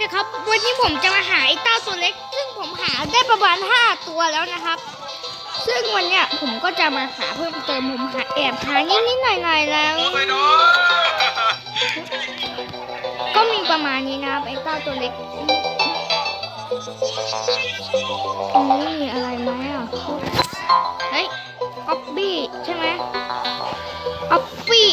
นะครับ วันนี้ผมจะมาหาไอ้เต้าตัวเล็ก ซึ่งผมหาได้ประมาณ 5 ตัวแล้วนะครับ ซึ่งวันเนี้ยผมก็จะมาหาเพิ่มเติมผมหาแอบหานิดๆหน่อยๆแล้วโอ้ยน้อก็มีประมาณนี้นะครับไอ้เต้าตัวเล็กตรงนี้มีอะไรไหมอะเฮ้ยออฟบี้ใช่ไหมออฟบี้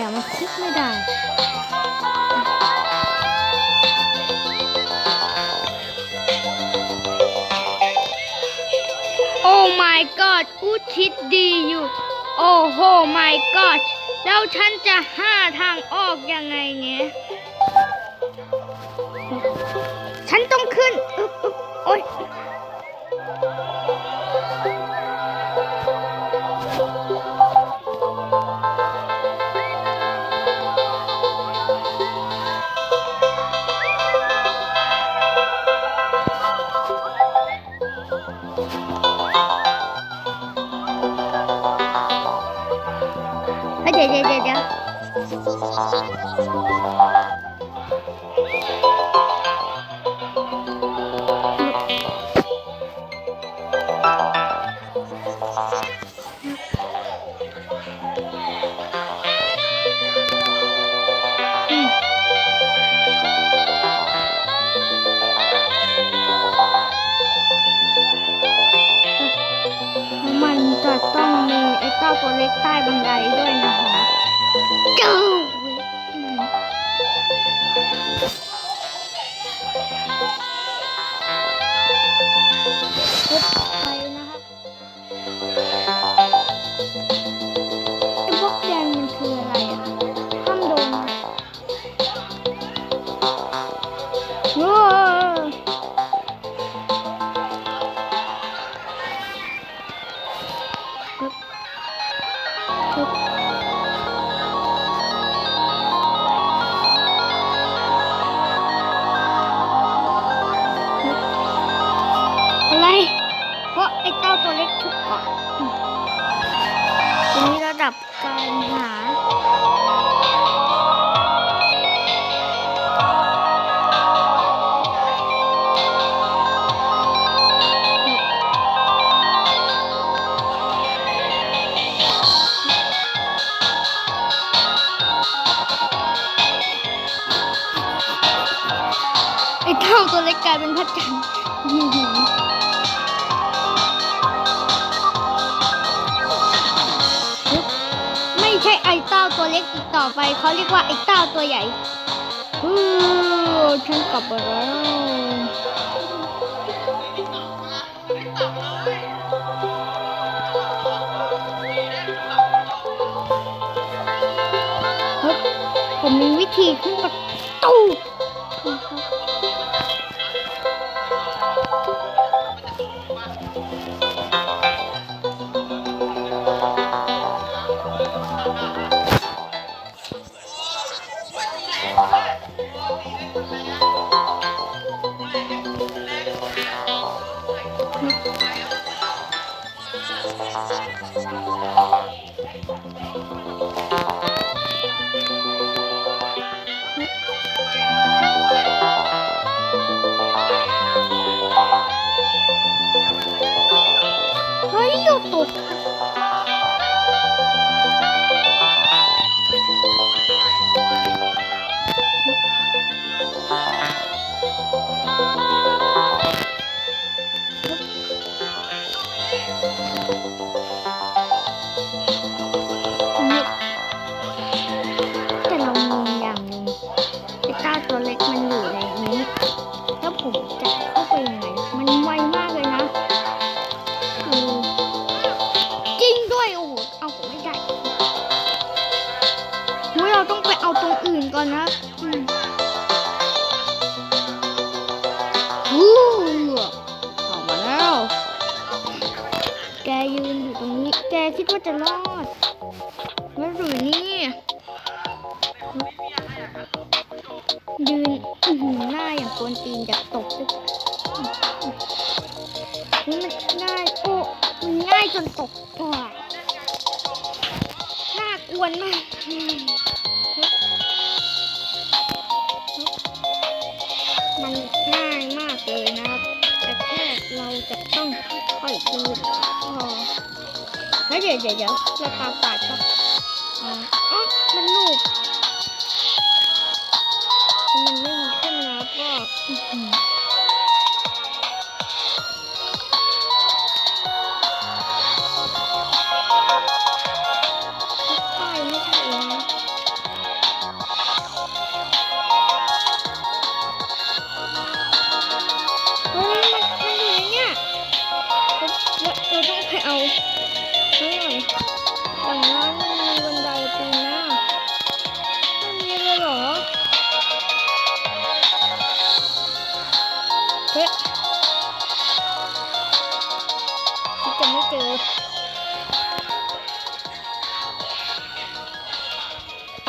อะมันคลิกไม่ได้ โอ้ my god กูคิดดีอยู่ โอ้โห my god แล้วฉันจะหาทางออกยังไงเนี่ย ฉันต้องขึ้นอึ๊บอึ๊บโอ๊ย เฮ้ย ล็กกลายเป็นพระจันทร์อื้อหือไม่ใช่ไอ้เต้าตัวเล็กอีกต่อไป เขาเรียกว่าไอ้เต้าตัวใหญ่ฮู้ฉันกลับมาแล้วผมมีวิธีขึ้นประตู ราต้องไปเอาตรงอื่นก่อนนะวู้ออกมาแล้ว แกยืนอยู่ตรงนี้ แกคิดว่าจะรอดไม่หรือนี่ ยืนหน้าอย่างโกนตีนอยากตกนี่มันง่ายโอ้มง่ายจนตกปล่อยน่ากวนมาก คือพอแล้วเดี๋ยวเดี๋ยวเดี๋ยวเราตาฝาดครับอ๋อมันลูกมันไม่มีขึ้นนะก็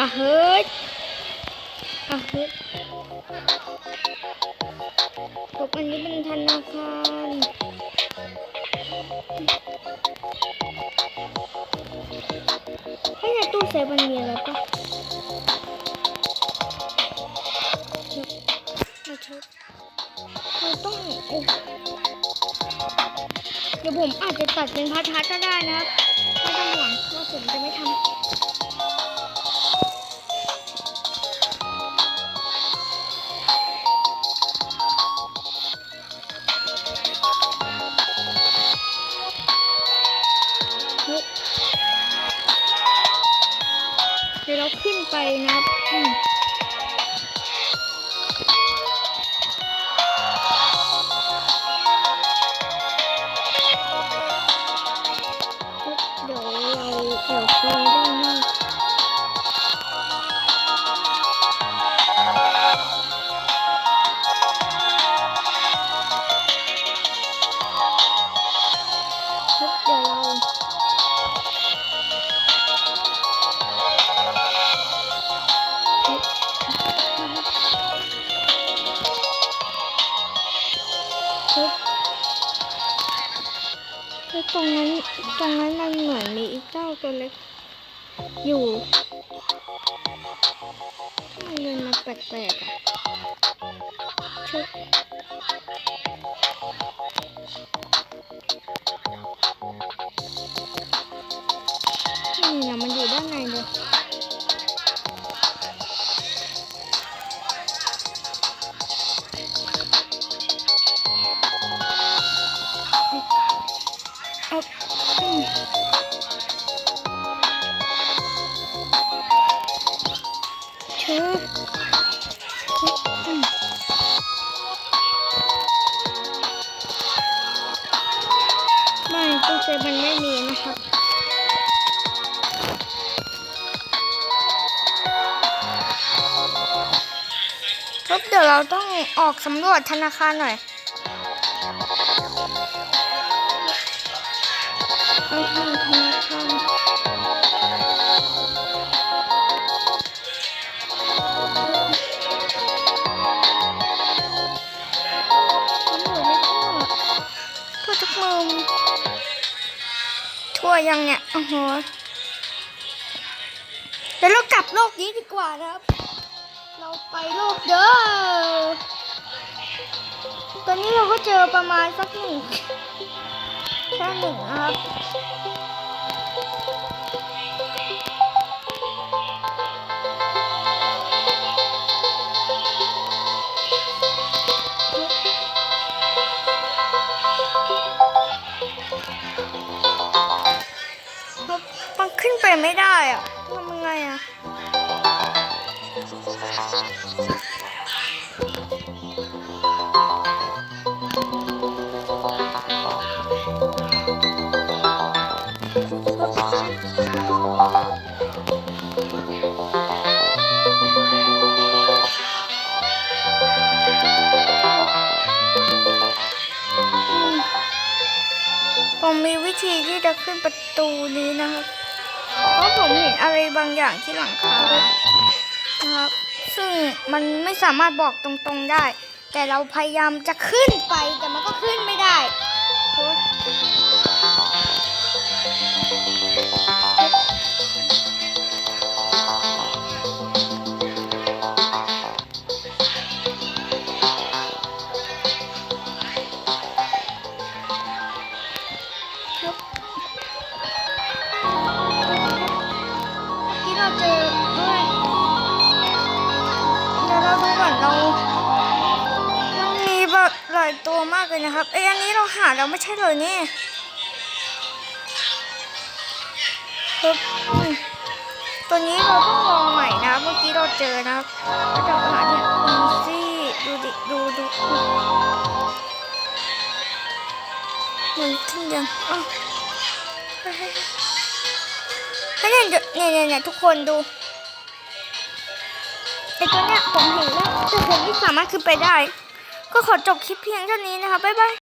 อะเฮ้ยอะเฮ้ยผมอันนี้เป็นธนาคารเฮ้ในตู้เซฟมันมีอะไรปะเราช็คเราต้องเดี๋ยวผมอาจจะตัดเป็นพาร์ทๆก็ได้นะครับ ไม่ต้องห่วงว่าผมจะไม่ทำ เดี๋ยวเราขึ้นไปนะครับเดี๋ยวเราเดี๋ยวคุยได้ไหมครับ ตรงนั้นมันเหมือนมีอีกเจ้าตัวเล็กอยู่ทำไมเดินมาแปลกๆอะชุดนี่นะมันอยู่ด้านในเลย ครับเดี๋ยวเราต้องออกสำรวจธนาคารหน่อยธนาคารสำรวจไม่ทั่วทั่วทุกมุมทั่วยังเนี่ยโอ้โหเดี๋ยวเรากลับโลกนี้ดีกว่านะครับ ไปโลกเด้อ ตอนนี้เราก็เจอประมาณสักหนึ่งแค่หนึ่งนะครับ ขึ้นประตูนี้นะครับเพราะผมเห็นอะไรบางอย่างที่หลังคานะครับ ซึ่งมันไม่สามารถบอกตรงๆได้ แต่เราพยายามจะขึ้นไปแต่มันก็ขึ้นไม่ได้ แบบหลายตัวมากเลยนะครับ เอ้ยอันนี้เราหาแล้วไม่ใช่เลยนี่ปึ๊บตัวนี้เราต้องลองใหม่นะ เมื่อกี้เราเจอนะครับก็จะหาเนี่ยอีซี่ดูดิดูดูดูมันขึ้นยังอ้าวเฮ้เฮ้ยเฮ้ยเนี่ยเนี่ยเนี่ยเนี่ยทุกคนดูไอตัวเนี้ยผมเห็นแล้วแต่ผมไม่สามารถขึ้นไปได้ ก็ขอจบคลิปเพียงเท่านี้นะคะบ๊ายบาย